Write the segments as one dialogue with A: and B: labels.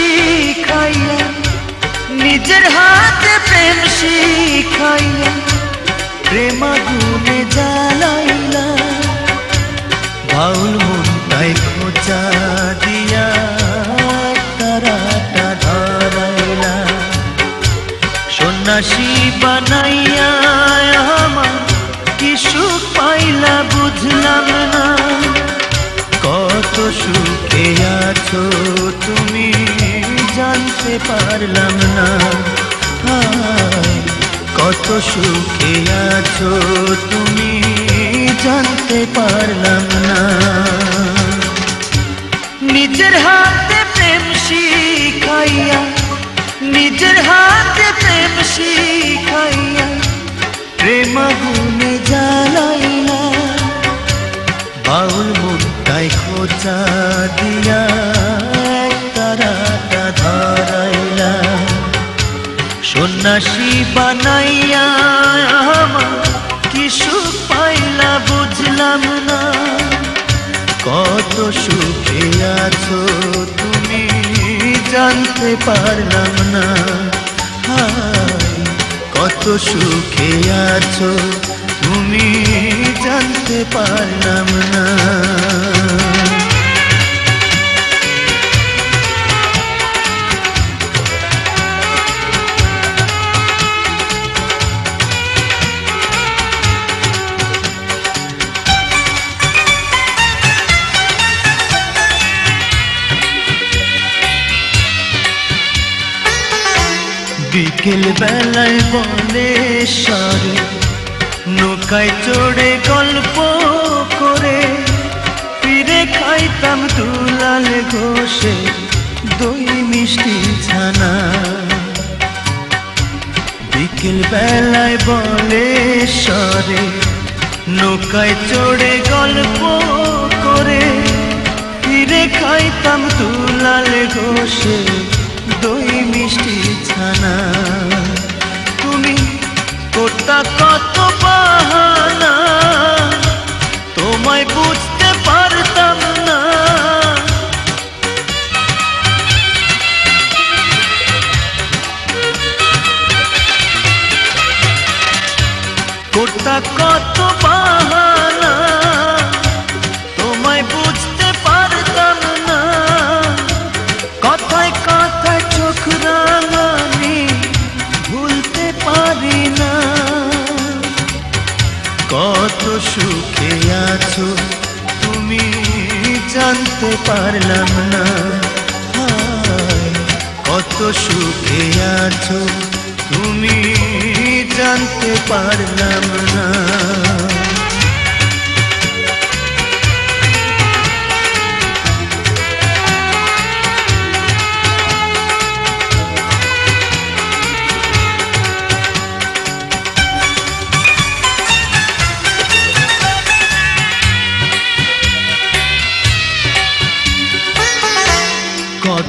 A: শিখাইয়া নিজের হাতে প্রেম শিখাইয়া প্রেমাগুনে জ্বালাইলা, বাউল মনটাই খোঁচা দিয়া তারাটা ধরাইলা। সন্ন্যাসী বানাইয়া আমার কি সুখ পাইলা বুঝলাম না। কত সুখে আছো তুমি? জানতে পারলাম না। কত সুখে আছো তুমি, জানতে পারলাম না। নিজের হাতে প্রেম শিখাইয়া, নিজের হাতে প্রেম শিখাইয়া প্রেম গুনে জ্বালাইলা। বাউল মুক্তাই খোঁচা দিয়া সন্ন্যাসী বানাইয়া আমার কি সুখ পাইলা বুঝলাম না। কত সুখে আছো তুমি জানতে পারলাম না। কত সুখে আছো তুমি জানতে পারলাম না। বিকেল বেলায় বলে সরে, নৌকায় চড়ে গল্প করে। ফিরে খাইতাম দুলাল ঘষে দই মিষ্টি ছানা। বিকেল বেলায় বলে সরে, নৌকায় চড়ে গল্প করে। ফিরে খাইতাম দুলাল ঘষে দই মিষ্টি ছানা কত সুখে আছো? তুমি জানতে পারলাম না। কত সুখে আছো? তুমি জানতে পারলাম না।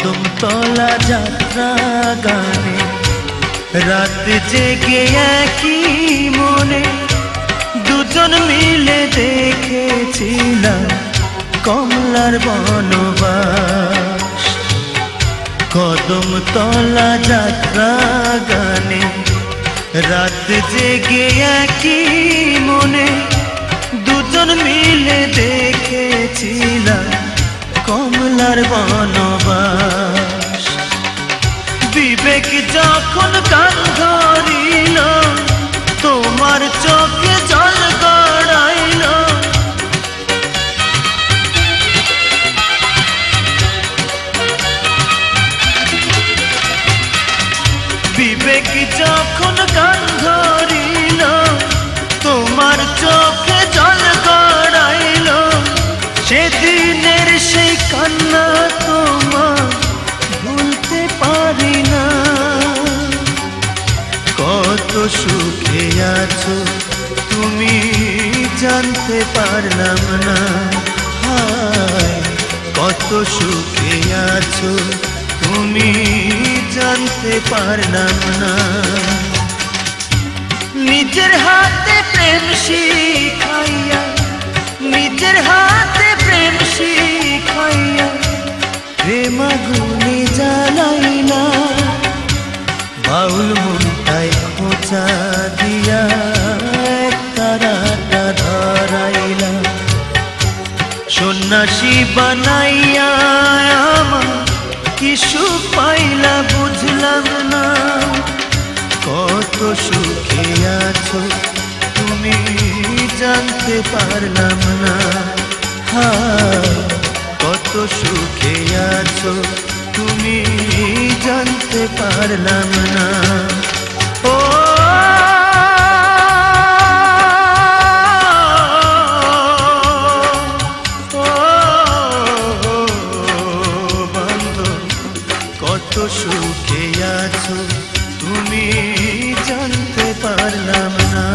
A: কদম তলা যাত্রা গানে। রাত জেগে একই মনে দুজন মিলে দেখেছিলাম কমলার বনবাস। কদম তলা যাত্রা গানে রাত জেগে একই মনে দুজন মিলে দেখেছিলাম কমলার বনবাস। বিবেক যখন কান সুখে আছো, তুমি জানতে পারলাম না। হায়, কত সুখে আছো, তুমি জানতে পারলাম না। নিজের হাতে প্রেম শিখাইয়া, নিজের হাতে সন্ন্যাসী বানাইয়া আমার কি সুখ পাইলা বুঝলাম না কত সুখে আছো তুমি জানতে পারলাম না কত সুখে আছো তুমি জানতে পারলাম না কত সুখে আছো তুমি জানতে পারলাম না।